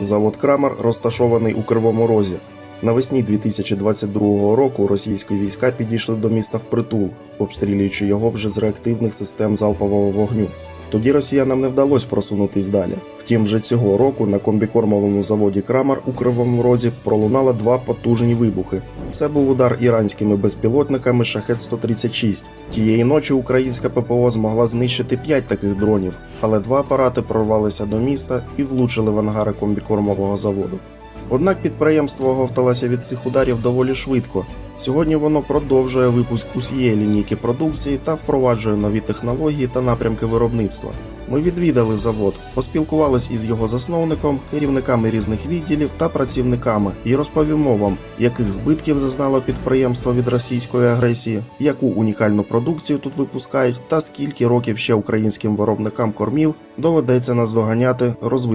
Завод Крамер розташований у Кривому Розі. Навесні 2022 року російські війська підійшли до міста впритул, обстрілюючи його вже з реактивних систем залпового вогню. Тоді росіянам не вдалося просунутись далі. Втім, вже цього року на комбікормовому заводі Крамер у Кривому Розі пролунало два потужні вибухи. Це був удар іранськими безпілотниками Шахет 136 Тієї ночі українська ППО змогла знищити 5 таких дронів, але два апарати прорвалися до міста і влучили в ангари комбікормового заводу. Однак підприємство оговталося від цих ударів доволі швидко. Сьогодні воно продовжує випуск усієї лінійки продукції та впроваджує нові технології та напрямки виробництва. Ми відвідали завод, поспілкувались із його засновником, керівниками різних відділів та працівниками і розповімо вам, яких збитків зазнало підприємство від російської агресії, яку унікальну продукцію тут випускають, та скільки років ще українським виробникам кормів доведеться наздоганяти розвинутих